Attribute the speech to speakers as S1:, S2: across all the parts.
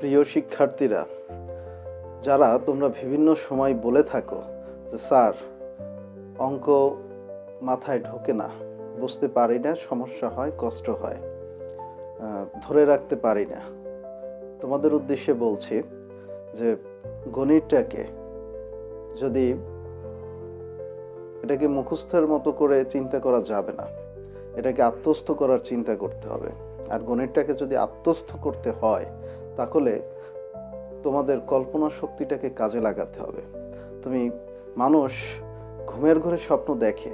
S1: প্রিয় শিক্ষার্থীরা, যারা তোমরা বিভিন্ন সময় বলে থাকো যে, স্যার, অঙ্ক মাথায় ঢোকে না, বুঝতে পারি না, সমস্যা হয়, কষ্ট হয় ধরে রাখতে পারি না। তোমাদের উদ্দেশ্যে বলছি যে, গণিতটাকে যদি এটাকে মুখস্থের মতো করে চিন্তা করা যাবে না, এটাকে আত্মস্থ করার চিন্তা করতে হবে। আর গণিতটাকে যদি আত্মস্থ করতে হয় তাহলে তোমাদের কল্পনা শক্তিটাকে কাজে লাগাতে হবে। তুমি মানুষ, ঘুমের ঘরে স্বপ্ন দেখে।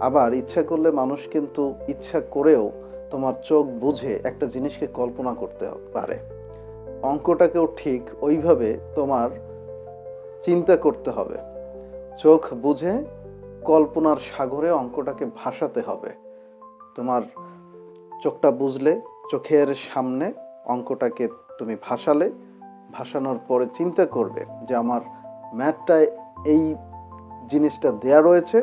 S1: আবার ইচ্ছা করলে মানুষ কিন্তু ইচ্ছা করেও তোমার চোখ বুঝে একটা জিনিসকে কল্পনা করতে পারে। অঙ্কটাকেও ঠিক ওইভাবে তোমার চিন্তা করতে হবে। চোখ বুঝে কল্পনার সাগরে অঙ্কটাকে ভাসাতে হবে। তোমার চোখটা বুঝলে চোখের সামনে অঙ্কটাকে তুমি ভাসালে, ভাসানোর পরে চিন্তা করবে যে আমার ম্যাথটায় এই জিনিসটা দেয়া রয়েছে,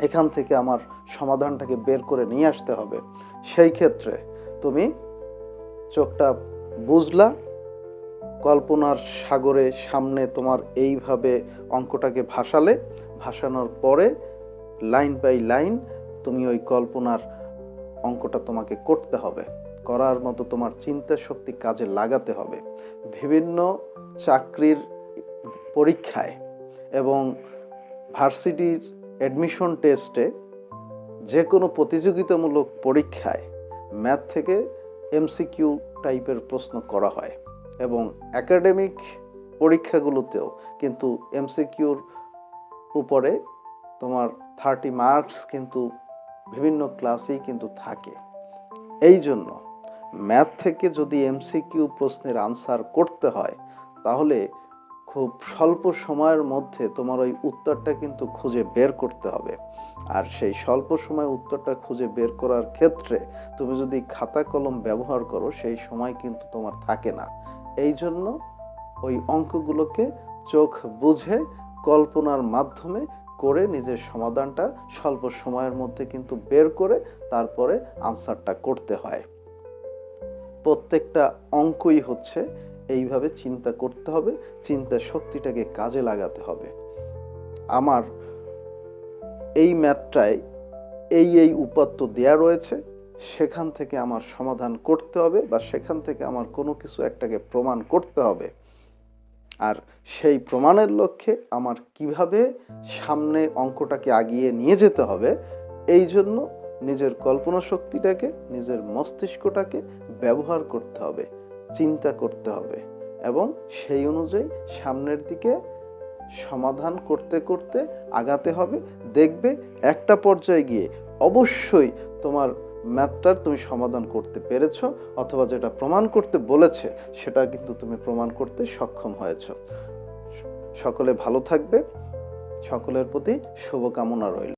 S1: এখান থেকে আমার সমাধানটাকে বের করে নিয়ে আসতে হবে। সেই ক্ষেত্রে তুমি চোখটা বুঝলা, কল্পনার সাগরে সামনে তোমার এইভাবে অঙ্কটাকে ভাসালে, ভাসানোর পরে লাইন বাই লাইন তুমি ওই কল্পনার অঙ্কটা তোমাকে করতে হবে। করার মতো তোমার চিন্তা শক্তি কাজে লাগাতে হবে। বিভিন্ন চাকরির পরীক্ষায় এবং ভার্সিটির অ্যাডমিশন টেস্টে যে কোনো প্রতিযোগিতামূলক পরীক্ষায় ম্যাথ থেকে এমসিকিউ টাইপের প্রশ্ন করা হয় এবং একাডেমিক পরীক্ষাগুলোতেও কিন্তু এমসিকিউর উপরে তোমার থার্টি মার্কস কিন্তু বিভিন্ন ক্লাসেই কিন্তু থাকে। এই জন্য ম্যাথ থেকে যদি এমসিকিউ প্রশ্নের আনসার করতে হয়, তাহলে খুব স্বল্প সময়ের মধ্যে তোমার ওই উত্তরটা কিন্তু খুঁজে বের করতে হবে। আর সেই স্বল্প সময় উত্তরটা খুঁজে বের করার ক্ষেত্রে তুমি যদি খাতা কলম ব্যবহার করো, সেই সময় কিন্তু তোমার থাকে না। এই জন্য ওই অঙ্কগুলোকে চোখ বুঝে কল্পনার মাধ্যমে করে নিজের সমাধানটা স্বল্প সময়ের মধ্যে কিন্তু বের করে তারপরে আনসারটা করতে হয়। প্রত্যেকটা অঙ্কই হচ্ছে এইভাবে চিন্তা করতে হবে চিন্তা শক্তিটাকে কাজে লাগাতে হবে। আমার এই ম্যাথটায় এই এই উপাত্ত দেয়া রয়েছে, সেখান থেকে আমার সমাধান করতে হবে বা সেখান থেকে আমার কোনো কিছু একটাকে প্রমাণ করতে হবে। আর সেই প্রমাণের লক্ষ্যে আমার কীভাবে সামনে অঙ্কটাকে আগিয়ে নিয়ে যেতে হবে, এই জন্য নিজের কল্পনা শক্তিটাকে নিজের মস্তিষ্কটাকে ব্যবহার করতে হবে, চিন্তা করতে হবে এবং সেই অনুযায়ী সামনের দিকে সমাধান করতে করতে আগাতে হবে। দেখবে একটা পর্যায়ে গিয়ে অবশ্যই তোমার ম্যাথটার তুমি সমাধান করতে পেরেছ অথবা যেটা প্রমাণ করতে বলেছে সেটা কিন্তু তুমি প্রমাণ করতে সক্ষম হয়েছ। সকলে ভালো থাকবে, সকলের প্রতি শুভকামনা রইল।